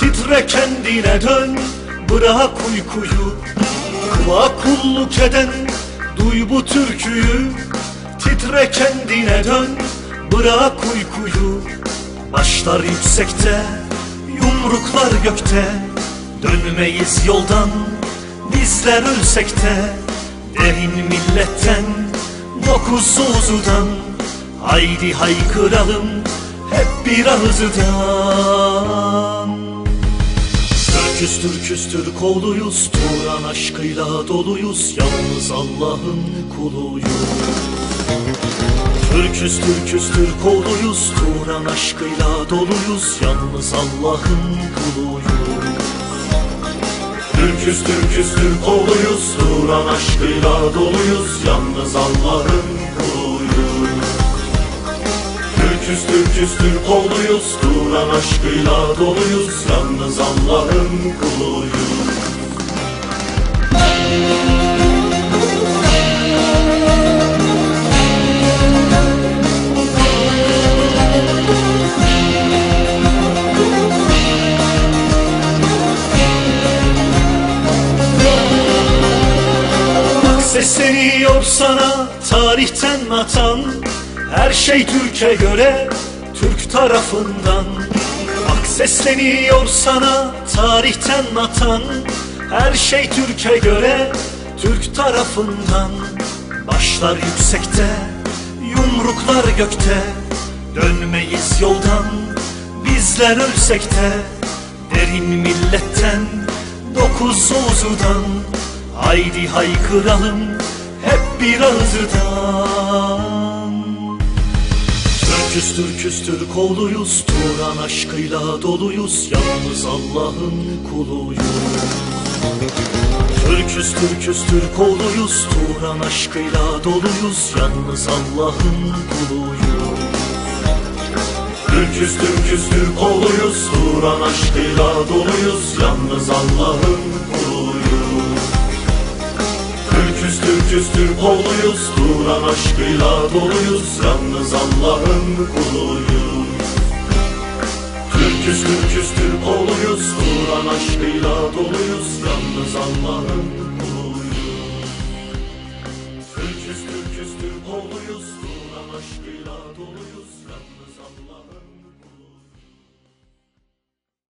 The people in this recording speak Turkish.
Titre kendine dön Bırak uykuyu. Kula kulluk eden Duy bu türküyü. Titre kendine dön Bırak uykuyu. Başlar yüksekte Yumruklar gökte. Dönmeyiz yoldan Bizler ölsek de. Derin milletten Dokuz uzudan Haydi haykıralım Hep bir ağızdan. Türküz türküz Türk oğluyuz Turan aşkıyla doluyuz Yalnız Allah'ın kuluyuz. Türküz türküz Türk oğluyuz Turan aşkıyla doluyuz Yalnız Allah'ın kuluyuz. Türküz Türküz Türk oğluyuz Turan aşkıyla doluyuz Yalnız Allah'ın kuluyuz Türküz Türk oğluyuz Turan aşkıyla doluyuz Yalnız Allah'ın kuluyuz. Sesleniyor sana tarihten atan Her şey Türkiye göre Türk tarafından. Bak sesleniyor sana tarihten atan. Her şey Türkiye göre Türk tarafından. Başlar yüksekte Yumruklar gökte. Dönmeyiz yoldan Bizler ölsek de. Derin milletten Dokuz uzudan Haydi haykıralım hep bir ağızdan Türküz Türk oğluyuz Turan aşkıyla doluyuz Yalnız Allah'ın kuluyuz. Türküz türküz Türk oğluyuz Turan aşkıyla doluyuz Yalnız Allah'ın kuluyuz Türküz Türk oğluyuz Kur'an aşkıyla doluyuz Yalnız Allah'ın kuluyuz. Türküz Türküz Türk oğluyuz Kur'an aşkıyla doluyuz Yalnız Allah'ın kuluyuz. Türküz Türküz Türk oğluyuz Kur'an aşkıyla doluyuz Yalnız Allah'ın